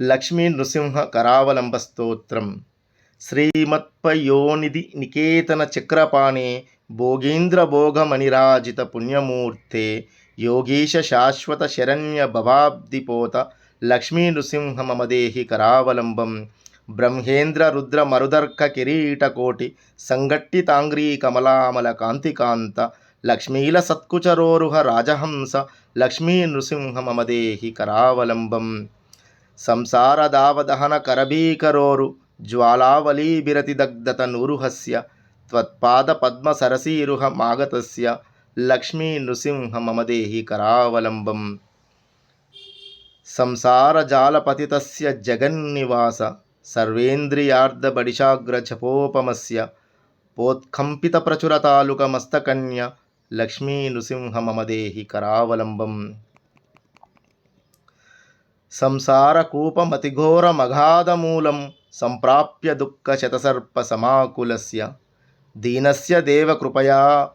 లక్ష్మీ నృసింహ కరావలంబ స్తోత్రం. శ్రీమత్పయోనిధి నికేతన చక్రపాణే భోగేంద్ర భోగమణిరాజిత పుణ్యమూర్తే యోగీశ శాశ్వత శరణ్య భవాబ్దిపోత లక్ష్మీ నృసింహ మమదేహి కరావలంబం. బ్రహ్మేంద్ర రుద్ర మరుదర్క కిరీటకోటి సంఘట్టితాంగ్రీ కమలామల కాంతికాంత లక్ష్మీల సత్కుచరోరుహ రాజహంస లక్ష్మీ నృసింహ మమదేహి కరావలంబం. సంసారదావదహన కరభీకరోరు జ్వాలావలీభిరతిదగ్ధత నూరుహస్య త్వత్పాద పద్మ సరసీరుహ మాగతస్య లక్ష్మీ నృసింహ మమదేహి కరావలంబం సంసారజాలపతితస్య జగన్నివాస సర్వేంద్రియార్ధబడిశాగ్రజపోపమస్య పోత్కంపితప్రచురతాలుకమస్తకన్య లక్ష్మీ నృసింహ మమదేహి కరావలంబం సంసారకూపమతిఘోరమగాధమూలం సంప్రాప్య దుఃఖశతసర్పసమాకులస్య. దీనస్య దేవకృపయా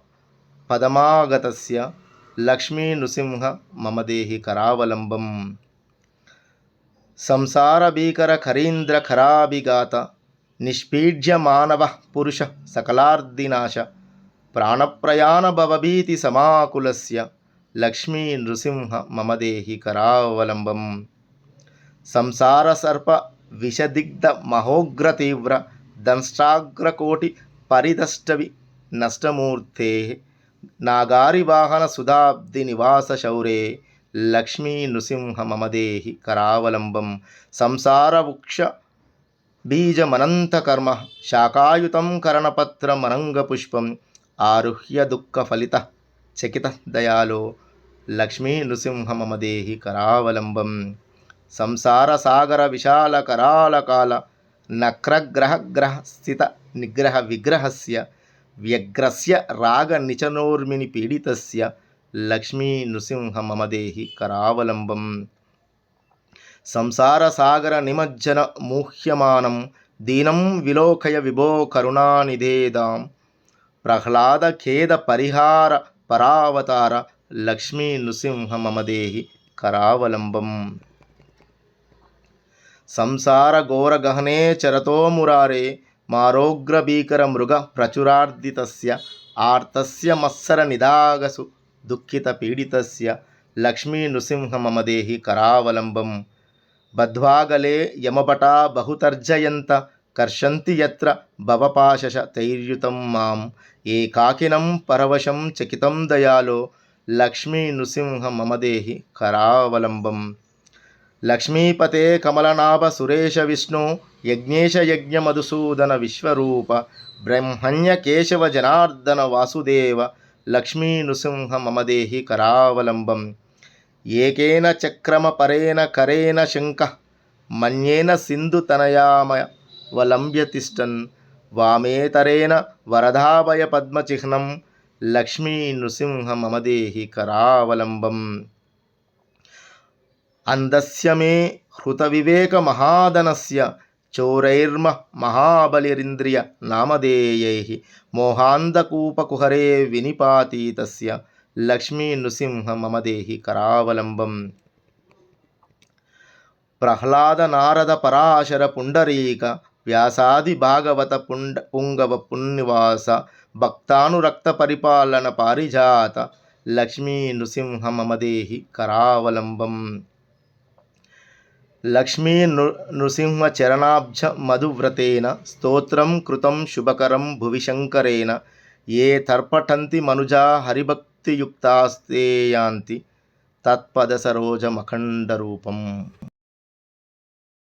పదమాగతస్య. లక్ష్మీ నృసింహ మమ దేహి కరావలంబం. ఖరాభిఘాత నిష్పీడ్య మానవ పురుష సకలార్దినాశ. ప్రాణప్రయాణభవభీతి సమాకులస్య లక్ష్మీ నృసింహ మమ దేహి కరావలంబం. సంసార సర్ప విషదిగ్ధ మహోగ్ర తీవ్ర దంష్టాగ్రకోటి పరిదష్టవి నష్టమూర్తే. నాగారి వాహన సుధాబ్ది నివాస శౌరే. లక్ష్మీ నృసింహ మమదేహి కరావలంబం. సంసార వృక్ష బీజమనంతకర్మ. శాకాయుతం కరణపత్రమనంగపుష్పం ఆరుహ్య దుఃఖ ఫలిత చకిత దయాలో. లక్ష్మీ నృసింహ మమదేహి కరావలంబం. సంసార సాగర విశాల కరాలకాల నక్రగ్రహగ్రహ స్థిత నిగ్రహ విగ్రహస్య వ్యగ్రస్య రాగ నిచనోర్మిని పీడితస్య లక్ష్మీ నృసింహ మమ దేహి కరావలంబం సంసార సాగర నిమజ్జన మూహ్యమానం దీనం విలోకయ విభో కరుణానిధేదాం ప్రహ్లాద ఖేద పరిహార పరావతార లక్ష్మీ నృసింహ మమ దేహి కరావలంబం సంసార ఘోరగహనే చరతో మురారే మారోగ్రభీకర మృగ ప్రచురార్దితస్య ఆర్తస్య మత్సర నిదాగసు దుఃఖిత పీడితస్య లక్ష్మీ నృసింహ మమ దేహి కరావలంబం. బద్ధ్వాగలే యమపటా బహుతర్జయంత కర్షంతి యత్ర భవపాశశ తైర్యుతం మాం. ఏకాకినం పరవశం చకితం దయాలో లక్ష్మీ నృసింహ మమ దేహి కరావలంబం. లక్ష్మీపతే కమలనాభ సురేష విష్ణు యజ్ఞేశ యజ్ఞ మధుసూదన విశ్వరూప బ్రహ్మణ్య కేశవ జనార్దన వాసుదేవ లక్ష్మీ నృసింహ మమదేహి కరావలంబం. ఏకేన చక్రమ పరేణ కరేణ శంఖ మన్యేన సింధుతనయామయ వలంబ్య తిష్టన్ వామేతరేణ వరదాభయ పద్మచిహ్నం లక్ష్మీ నృసింహ మమదేహి కరావలంబం. అందస్య మే హృతవివేకమహాదనస్య చౌరైర్మ మహాబలిరింద్రియ నామధేయై మోహాంధకూపకుహరే వినిపాతీతస్య లక్ష్మీ నృసింహ మమదేహి కరావలంబం. ప్రహ్లాద నారద పరాశర పుండరీక వ్యాసాది భాగవత పుండ పుంగవ పుణ్యవాస భక్తానురక్త పరిపాలన పారిజాత లక్ష్మీ నృసింహ మమదేహి కరావలంబం. లక్ష్మీ నృ నృసింహచరణాబ్జ మధువ్రతేన స్తోత్రం కృతం శుభకరం భువి శంకరేణ ఏ తర్పటంతి మనుజా హరిభక్తియుక్తాస్తే యాంతి తత్పద సరోజమఖండరూపం.